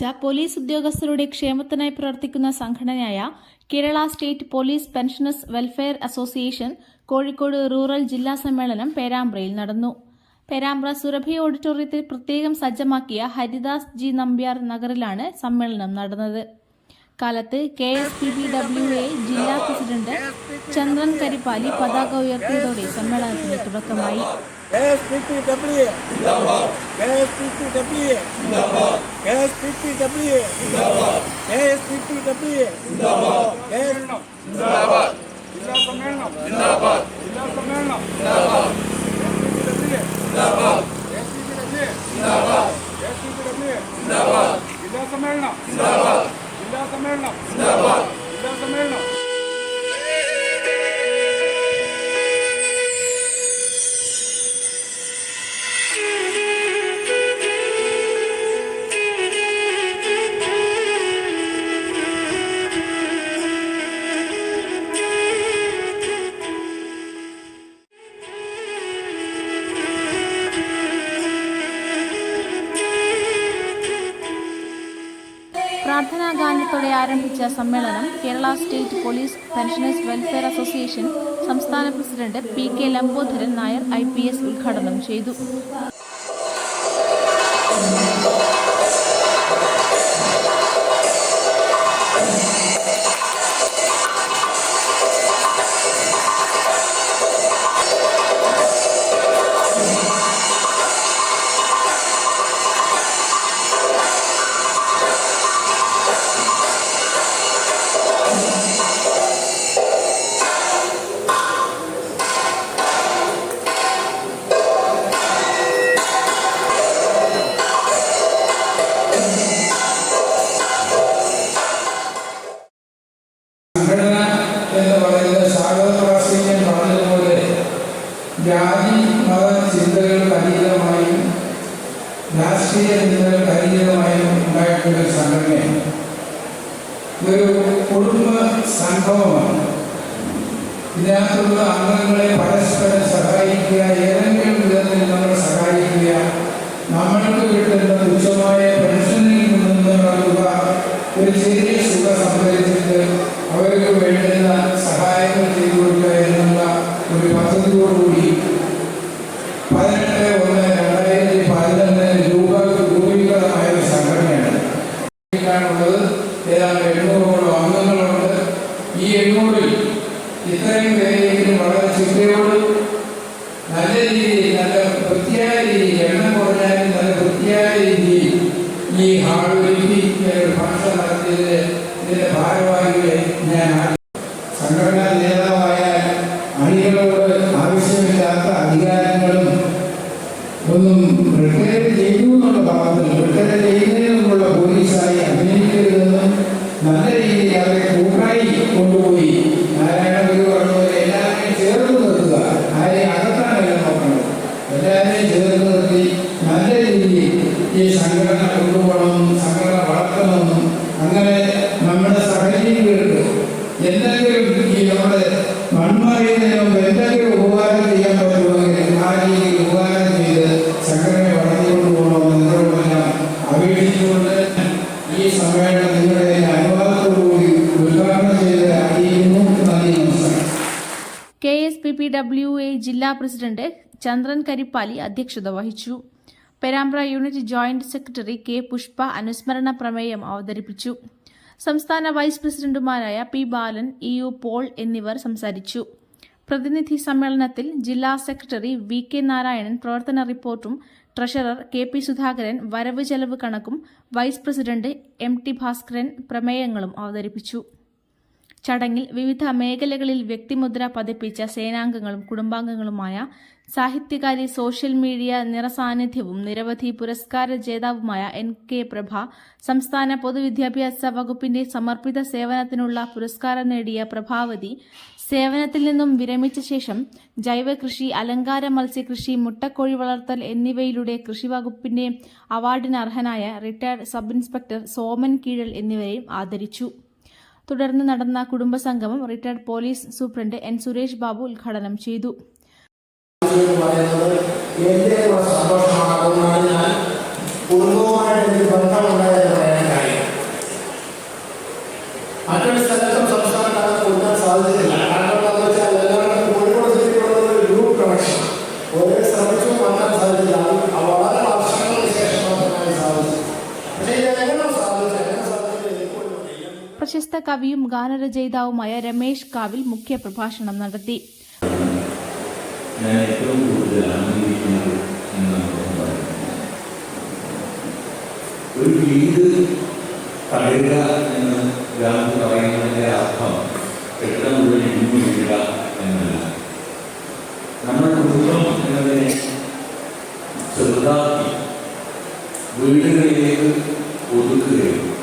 മികച്ച പോലീസ് ഉദ്യോഗസ്ഥരുടെ ക്ഷേമത്തിനായി പ്രവർത്തിക്കുന്ന സംഘടനയായ Kerala state police pensioners welfare association Kozhikode rural ജില്ലാ സമ്മേളനം പേരാമ്പ്രയിൽ നടന്നു. പേരാമ്പ്ര സുരഭി ഓഡിറ്റോറിയത്തിൽ പ്രത്യേകം സജ്ജമാക്കിയ ഹരിദാസ് ജി നമ്പ്യാർ നഗറിലാണ് സമ്മേളനം നടന്നത്. കാലത്ത് K S P B W A ജില്ലാ പ്രസിഡന്റ് ചന്ദ്രൻ കരിപ്പാലി പതാക ഉയർത്തിയതോടെ സമ്മേളനത്തിന് തുടക്കമായി. ജില്ലാ സമ്മേളനം. സമ്മേളനം ജിന്ദാബാദ് ജിന്ദാബാദ് ജിന്ദാബാദ് ജിന്ദാബാദ് ജില്ലാ സമ്മേളനം ജിന്ദാബാദ് ജില്ലാ സമ്മേളനം ജിന്ദാബാദ് ജില്ലാ സമ്മേളനം പ്രാർത്ഥനാ ഗാനത്തോടെ ആരംഭിച്ച സമ്മേളനം Kerala state police pensioners welfare association സംസ്ഥാന president P K Lambodharan Nair I ഉദ്ഘാടനം ചെയ്തു. രാഷ്ട്രീയ ചിന്തകൾക്ക് അതീതമായും ഉണ്ടായിട്ടുള്ള ഒരു സംഘടനയാണ്. ഇതൊരു കുടുംബ സംഭവമാണ്. ഇതിനകത്തുള്ള അംഗങ്ങളെ പരസ്പരം സഹായിക്കുക ഏതെങ്കിലും ഈ എണ്ണൂറിൽ ഇത്രയും പേരെങ്കിലും വളരെ ചിന്തയോട് നല്ല രീതിയിൽ നല്ല വൃത്തിയായ രീതിയിൽ K S P P W A ജില്ലാ പ്രസിഡന്റ് ചന്ദ്രൻ കരിപ്പാലി അധ്യക്ഷത വഹിച്ചു. Perambra unit joint secretary K Pushpa അനുസ്മരണ പ്രമേയം അവതരിപ്പിച്ചു. സംസ്ഥാന വൈസ് പ്രസിഡന്റുമാരായ P Balan E U Paul എന്നിവർ സംസാരിച്ചു. പ്രതിനിധി സമ്മേളനത്തിൽ ജില്ലാ സെക്രട്ടറി വി കെ നാരായണൻ പ്രവർത്തന റിപ്പോർട്ടും ട്രഷറർ കെ പി സുധാകരൻ വരവ് ചെലവ് കണക്കും vice president M T Bhaskaran പ്രമേയങ്ങളും അവതരിപ്പിച്ചു. ചടങ്ങിൽ വിവിധ മേഖലകളിൽ വ്യക്തിമുദ്ര പതിപ്പിച്ച സേനാംഗങ്ങളും കുടുംബാംഗങ്ങളുമായ സാഹിത്യകാരി സോഷ്യൽ മീഡിയ നിറസാന്നിധ്യവും നിരവധി പുരസ്കാര ജേതാവുമായ എൻ. കെ. പ്രഭ സംസ്ഥാന പൊതുവിദ്യാഭ്യാസ വകുപ്പിന്റെ സമർപ്പിത സേവനത്തിനുള്ള പുരസ്കാരം നേടിയ പ്രഭാവതി സേവനത്തിൽ നിന്നും വിരമിച്ച ശേഷം ജൈവകൃഷി അലങ്കാര മത്സ്യകൃഷി മുട്ടക്കോഴി വളർത്തൽ എന്നിവയിലൂടെ കൃഷിവകുപ്പിന്റെ അവാർഡിന് അർഹനായ retired sub inspector Soman Keezhal എന്നിവരെയും ആദരിച്ചു. തുടർന്ന് നടന്ന കുടുംബസംഗമം retired police superintendent N Suresh Babu ഉദ്ഘാടനം ചെയ്തു. കവിയും ഗാനരചയിതാവുമായ രമേശ് കാവിൽ മുഖ്യ പ്രഭാഷണം നടത്തി ചെറുതാക്കി വീടുകളിലേക്ക് ഒതുക്കുകയും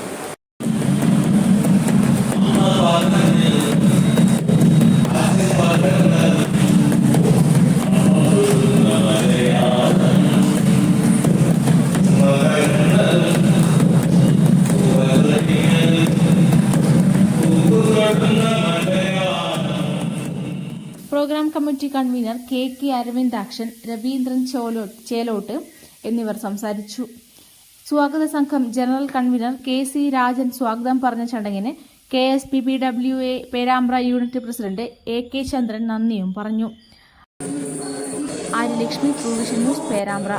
convener K K Aravindakshan Raveendran ചോലോ Chelott എന്നിവർ സംസാരിച്ചു. സ്വാഗത സംഘം general convener K C Rajan സ്വാഗതം പറഞ്ഞ ചടങ്ങിന് K S P P W A Perambra unit president A K Chandran നന്ദിയും പറഞ്ഞു. ആര്യലക്ഷ്മി ന്യൂസ് പേരാമ്പ്ര.